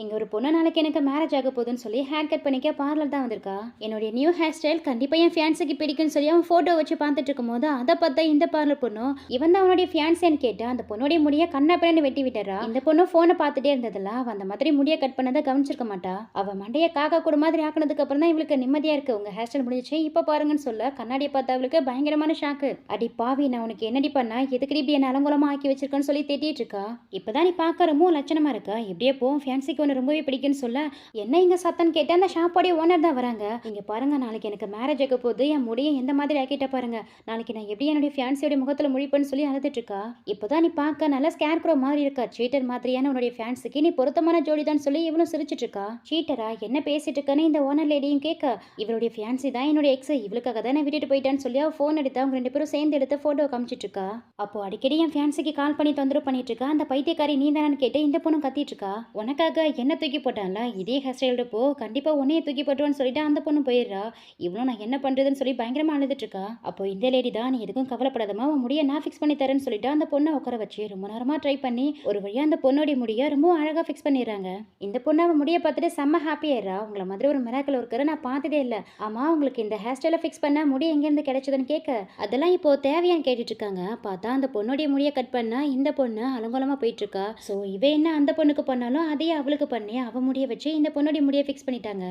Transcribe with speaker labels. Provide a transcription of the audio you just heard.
Speaker 1: இங்கே ஒரு பொண்ணு நாளைக்கு எனக்கு மேரேஜ் ஆக போகுதுன்னு சொல்லி ஹேர் கட் பண்ணிக்க பார்லர் தான் வந்திருக்கா. என்னுடைய நியூ ஹேர் ஸ்டைல் கண்டிப்பாக என் ஃபியான்ஸுக்கு பிடிக்கும்னு சொல்லி அவன் ஃபோட்டோ வச்சு பார்த்துட்டு இருக்கும்போது அதை பார்த்தா இந்த பார்லர் பொண்ணும் இவன் தான் அவனுடைய ஃபியான்ஸேன்னு கேட்டு அந்த பொண்ணுடைய முடிய கண்ணா பின்னாடி வெட்டி விட்டுறா. இந்த பொண்ணு ஃபோனை பார்த்துட்டே இருந்ததுல அவன் அந்த மாதிரி முடிய கட் பண்ணதை கவனிச்சிருக்க மாட்டா. அவன் மண்டையை காக்கா கூட மாதிரி ஆக்கினதுக்கு அப்புறம் தான் இவளுக்கு நிம்மதியாக இருக்கு. உங்கள் ஹேர் ஸ்டைல் முடிஞ்சிச்சு இப்போ பாருங்கன்னு சொல்ல கண்ணாடியை பார்த்தா அவளுக்கு பயங்கரமான ஷாக்கு அடி பாவி நான் உனக்கு என்னடி பண்ணா? எதுக்கடி இப்படி என்ன அலங்கோலமா ஆக்கி வச்சிருக்கேன்னு சொல்லி திட்டிகிட்டு இருக்கா? இப்பதான் நீ பார்க்க ரொம்ப இருக்கா இருக்கா? எப்படியே போ ஃபியான்சிக்கு ஒன்று ரொம்பவே பிடிக்குன்னு சொல்ல என்ன இங்க சத்தன்னு கேட்டா அந்த ஷாப்போடைய ஓனர் தான் வராங்க. இங்கே பாருங்க நாளைக்கு எனக்கு மேரேஜ் ஆக போகுது. என் முடியை எந்த மாதிரி ஆக்கிட்ட பாருங்க. நாளைக்கு நான் எப்படி என்னுடைய ஃபேன்ஸியோட முகத்துல முழிப்பேன்னு சொல்லி அழுதுட்டு இருக்கா? இப்போதான் நீ பார்க்க நல்லா ஸ்கேர் க்ரோ மாதிரி இருக்கா? சீட்டர் மாதிரியான உன்னுடைய ஃபேன்ஸுக்கு நீ பொருத்தமான ஜோடி தான் சொல்லி இவனும் சிரிச்சிட்டு இருக்கா? சீட்டரா என்ன பேசிட்டு இருக்கன்னு இந்த ஓனர் லேடியும் கேட்க இவருடைய ஃபியான்சி தான் என்னுடைய எக்ஸ் இவளுக்காக தான் விட்டுட்டு போயிட்டான்னு சொல்லி அவ ஃபோன் எடுத்து அவங்க ரெண்டு பேரும் சேர்ந்து எடுத்து ஃபோட்டோ காமிச்சிட்டு இருக்கா? அப்போ அடிக்கடி என் ஃபேன்ஸுக்கு கால் பண்ணி தொந்தரவு பண்ணிட்டு இருக்கா? அந்த பைத்தியக்காரி நீ தானு கேட்டு இந்த பொண்ணும் கத்திட்டு இருக்கா? உனக்காக என்ன தூக்கி போட்டான்ல? இதே ஹேர் ஸ்டைலோட போ. கண்டிப்பாக உன்னையே தூக்கி போட்டுவான்னு சொல்லிட்டு அந்த பொண்ணு போயிடுறா. இவ்வளோ நான் என்ன பண்ணுறதுன்னு சொல்லி பயங்கரமாக அழுதுட்டுருக்கா அப்போ இந்த லேடி தான் நீ எதுக்கும் கவலைப்படாதமா உன் முடியை நான் ஃபிக்ஸ் பண்ணி தரேன்னு சொல்லிட்டு அந்த பொண்ணை உட்கார வச்சு ரொம்ப நேரமாக ட்ரை பண்ணி ஒரு வழியாக அந்த பொண்ணோடைய முடியை ரொம்ப அழகாக ஃபிக்ஸ் பண்ணிடுறாங்க. இந்த பொண்ணு அவன் முடியை பார்த்துட்டு செம்ம ஹாப்பி ஆயிடுறா. உங்களை மாதிரி ஒரு மிராக்கல் இருக்கிற நான் பார்த்ததே இல்லை. ஆமாம் உங்களுக்கு இந்த ஹேர் ஸ்டைலை ஃபிக்ஸ் பண்ணால் முடி எங்கேருந்து கிடைச்சதுன்னு கேட்க. அதெல்லாம் இப்போ தேவையான்னு கேட்டுட்டு இருக்காங்க. பார்த்தா அந்த பொண்ணுடைய முடியை கட் பண்ணால் இந்த பொண்ணு அலங்கோலமாக போயிட்டு இருக்கா. ஸோ இவ என்ன அந்த பொண்ணுக்கு பண்ணாலும் அதையே அவளுக்கு பண்ணி அவ முடிய வச்சு இந்த பொண்ணுடைய முடியை ஃபிக்ஸ் பண்ணிட்டாங்க.